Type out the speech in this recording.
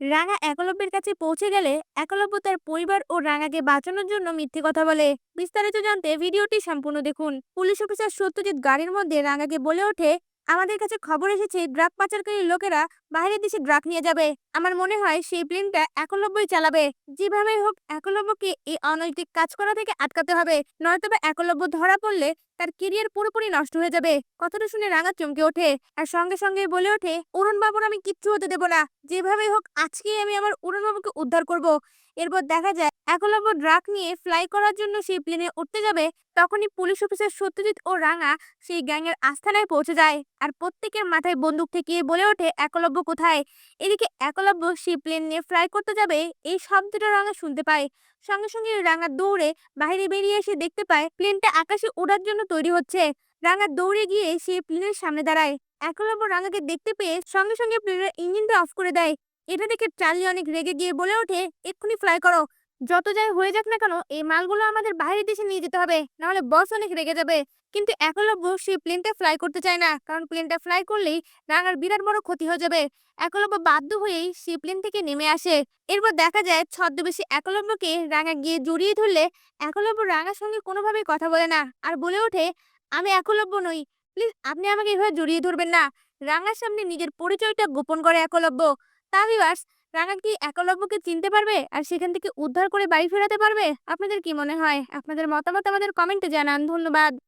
রাঙা একলব্যের কাছে পৌঁছে গেলে একলব্য তার পরিবার ও রাঙাকে বাঁচানোর জন্য মিথ্যে কথা বলে। বিস্তারিত জানতে ভিডিওটি সম্পূর্ণ দেখুন। পুলিশ অফিসার সত্যজিৎ গাড়ির মধ্যে রাঙাকে বলে ওঠে, আমাদের কাছে খবর এসেছে, ড্রাগ পাচারকারী লোকেরা বাইরের দেশে ড্রাগ নিয়ে যাবে। আমার মনে হয় সেই প্লেনটা একলব্যই চালাবে। যেভাবে হোক, একলব্যকে এই অনৈতিক কাজ করা থেকে আটকাতে হবে। নয়তোবা একলব্য ধরা পড়লে তার কেরিয়ার পুরোপুরি নষ্ট হয়ে যাবে। কথাটা শুনে রাঙা চমকে ওঠে। আর সঙ্গে সঙ্গে বলে ওঠে অরুণ বাবুর আমি কিচ্ছু হতে দেবো না। যেভাবে হোক, আজকেই আমি আমার অরুণ বাবুকে উদ্ধার করব। এরপর দেখা যায় একলব্য ড্রাগ নিয়ে ফ্লাই করার জন্য সেই প্লেনে উঠতে যাবে। তখনই পুলিশ অফিসার সত্যজিৎ ও রাঙা সেই গ্যাংয়ের আস্থানায় পৌঁছে যায়। আর প্রত্যেকের মাথায় বন্দুক ঠেকিয়ে বলে ওঠে, একলব্য কোথায়? এদিকে একলব্য সেই প্লেন নিয়ে ফ্লাই করতে যাবে, এই শব্দটা রাঙা শুনতে পায়। সঙ্গে সঙ্গে রাঙা দৌড়ে বাইরে বেরিয়ে এসে দেখতে পায় প্লেনটা আকাশে ওড়ার জন্য তৈরি হচ্ছে। রাঙা দৌড়ে গিয়ে সে প্লেনের সামনে দাঁড়ায়। একলব্য রাঙাকে দেখতে পেয়ে সঙ্গে সঙ্গে প্লেনের ইঞ্জিনটা অফ করে দেয়। এটা দেখে চার্লি অনেক রেগে গিয়ে বলে ওঠে, এক্ষুনি ফ্লাই করো। যত যাই হয়ে যাক না কেন, এই মালগুলো আমাদের বাইরের দেশে নিয়ে যেতে হবে, নাহলে বস অনেক রেগে যাবে। কিন্তু একলব্য সেই প্লেনটা ফ্লাই করতে চায় না, কারণ প্লেনটা ফ্লাই করলেই রাঙার বিরাট বড় ক্ষতি হয়ে যাবে। একলব্য বাধ্য হয়েই সেই প্লেন থেকে নেমে আসে। এরপর দেখা যায় ছদ্মবেশী একলব্যকে রাঙা গিয়ে জড়িয়ে ধরলে একলব্য রাঙার সঙ্গে কোনোভাবেই কথা বলে না, আর বলে ওঠে, আমি একলব্য নই প্লিজ আপনি আমাকে এভাবে জড়িয়ে ধরবেন না। রাঙার সামনে নিজের পরিচয়টা গোপন করে একলব্য। তা রাঙা কি একলব্যকে চিনতে পারবে? আর সেখান থেকে উদ্ধার করে বাড়ি ফেরাতে পারবে? আপনাদের কি মনে হয়? আপনাদের মতামত আমাদের কমেন্টে জানান। ধন্যবাদ।